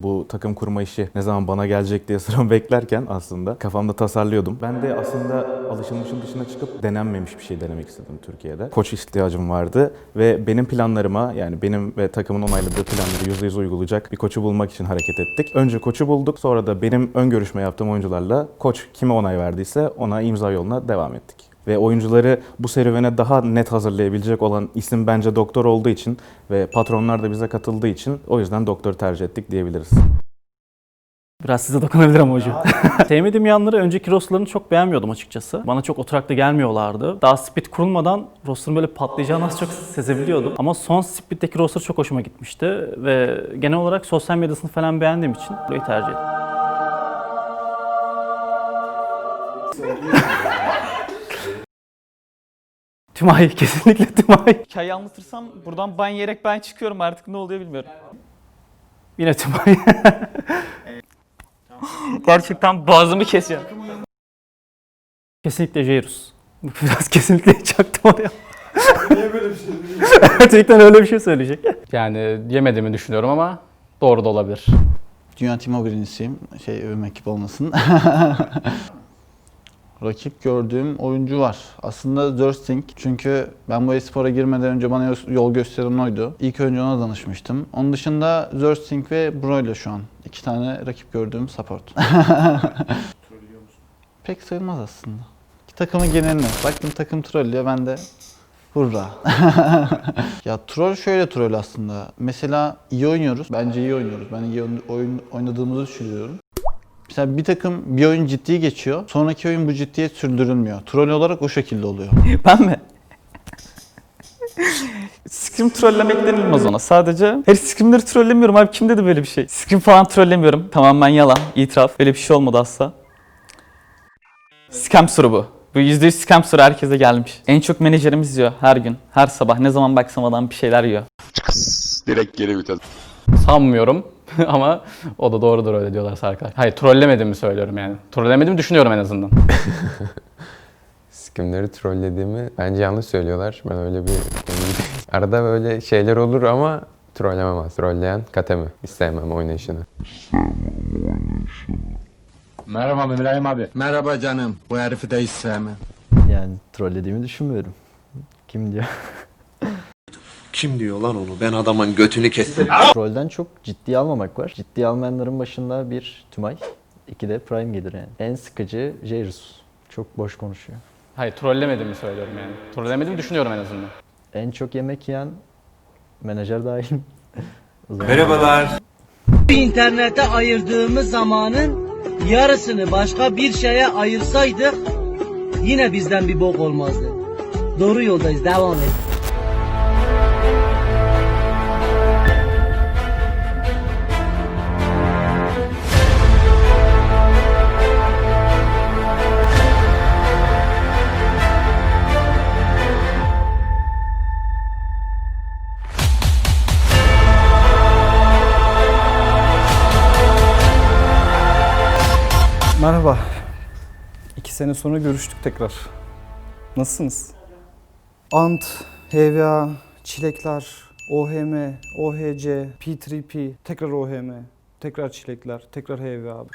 Bu takım kurma işi ne zaman bana gelecek diye sıramı beklerken aslında kafamda tasarlıyordum. Ben de aslında alışılmışın dışına çıkıp denenmemiş bir şey denemek istedim Türkiye'de. Koç ihtiyacım vardı ve benim planlarıma yani benim ve takımın onayladığı planları %100 uygulayacak bir koçu bulmak için hareket ettik. Önce koçu bulduk sonra da benim ön görüşme yaptığım oyuncularla koç kime onay verdiyse ona imza yoluna devam ettik. Ve oyuncuları bu serüvene daha net hazırlayabilecek olan isim bence doktor olduğu için ve patronlar da bize katıldığı için o yüzden doktoru tercih ettik diyebiliriz. Biraz size dokunabilir ama hocam. Sevmediğim yanları önceki rosterlarını çok beğenmiyordum açıkçası. Bana çok oturaklı gelmiyorlardı. Daha split kurulmadan rosterın böyle patlayacağını az çok sezebiliyordum. Ama son split'teki roster çok hoşuma gitmişti. Ve genel olarak sosyal medyasını falan beğendiğim için burayı tercih ettim. Tümay, kesinlikle Tümay. Hikayeyi anlatırsam buradan ban yiyerek ben çıkıyorum artık ne oluyor bilmiyorum. Yine Tümay. Gerçekten boğazımı kesiyor. Kesinlikle Jairus. Biraz kesinlikle çaktım oraya. Niye böyle bir şey Gerçekten öyle bir şey söyleyecek. Yani yemediğimi düşünüyorum ama doğru da olabilir. Dünya Timo birincisiyim. Şey övmek gibi olmasın. Rakip gördüğüm oyuncu var. Aslında Zörsting. Çünkü ben bu espora girmeden önce bana yol gösteren oydu. İlk önce ona danışmıştım. Onun dışında Zörsting ve Broyla şu an. iki tane rakip gördüğüm support. Pek sayılmaz aslında. Takımın geneline. Baktım takım trollüyor ben de Hurra. ya troll şöyle troll aslında. Mesela iyi oynuyoruz. Bence iyi oynuyoruz. Ben iyi oyun oynadığımızı düşünüyorum. Mesela bir takım bir oyun ciddi geçiyor. Sonraki oyun bu ciddiyet sürdürülmüyor. Troll olarak o şekilde oluyor. Ben mi? Scrim trollemek denilmez ona. Sadece her scrimleri trollemiyorum abi. Kim dedi böyle bir şey? Scrim falan trollemiyorum. Tamamen yalan. itiraf. Böyle bir şey olmadı asla. Scam soru bu. Bu %100 scam soru herkese gelmiş. En çok menajerimiz diyor her gün. Her sabah ne zaman baksam adam bir şeyler yiyor. Direkt geri vites. Sanmıyorum ama o da doğrudur öyle diyorlar arkadaşlar. Hayır trollemediğimi söylüyorum yani. Trollemediğimi düşünüyorum en azından. Skimleri trollediğimi bence yanlış söylüyorlar. Ben öyle bir arada böyle şeyler olur ama trollemem az. Trolleyen katemi. İstemem oynayışını. Merhaba İbrahim abi. Merhaba canım. Bu herifi de hiç sevmem. Yani trollediğimi düşünmüyorum. Kim diyor? Kim diyor lan onu? Ben adamın götünü kestim. Trollden çok ciddiye almamak var. Ciddiye almayanların başında bir Tümay, iki de Prime gelir yani. En sıkıcı Jairus. Çok boş konuşuyor. Hayır trollemediğimi söylüyorum yani. Trollemediğimi düşünüyorum en azından. En çok yemek yiyen menajer dahil. Merhabalar. İnternete ayırdığımız zamanın yarısını başka bir şeye ayırsaydık yine bizden bir bok olmazdı. Doğru yoldayız. Devam et. Merhaba. İki sene sonra görüştük tekrar. Nasılsınız? Ant, HVA, Çilekler, OHM, OHC, P3P, tekrar OHM, tekrar Çilekler, tekrar HVA.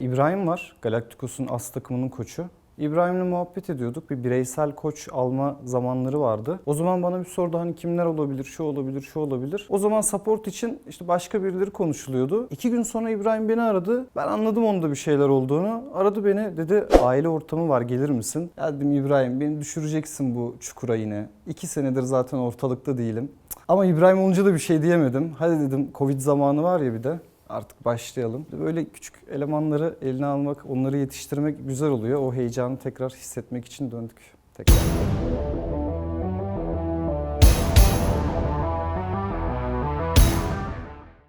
İbrahim var, Galacticos'un as takımının koçu. İbrahim'le muhabbet ediyorduk. Bir bireysel koç alma zamanları vardı. O zaman bana bir sordu hani kimler olabilir, şu olabilir, şu olabilir. O zaman support için işte başka birileri konuşuluyordu. İki gün sonra İbrahim beni aradı. Ben anladım onda bir şeyler olduğunu. Aradı beni dedi aile ortamı var gelir misin? Ya dedim İbrahim beni düşüreceksin bu çukura yine. İki senedir zaten ortalıkta değilim. Ama İbrahim olunca da bir şey diyemedim. Hadi dedim Covid zamanı var ya bir de artık başlayalım. Böyle küçük elemanları eline almak, onları yetiştirmek güzel oluyor. O heyecanı tekrar hissetmek için döndük tekrar.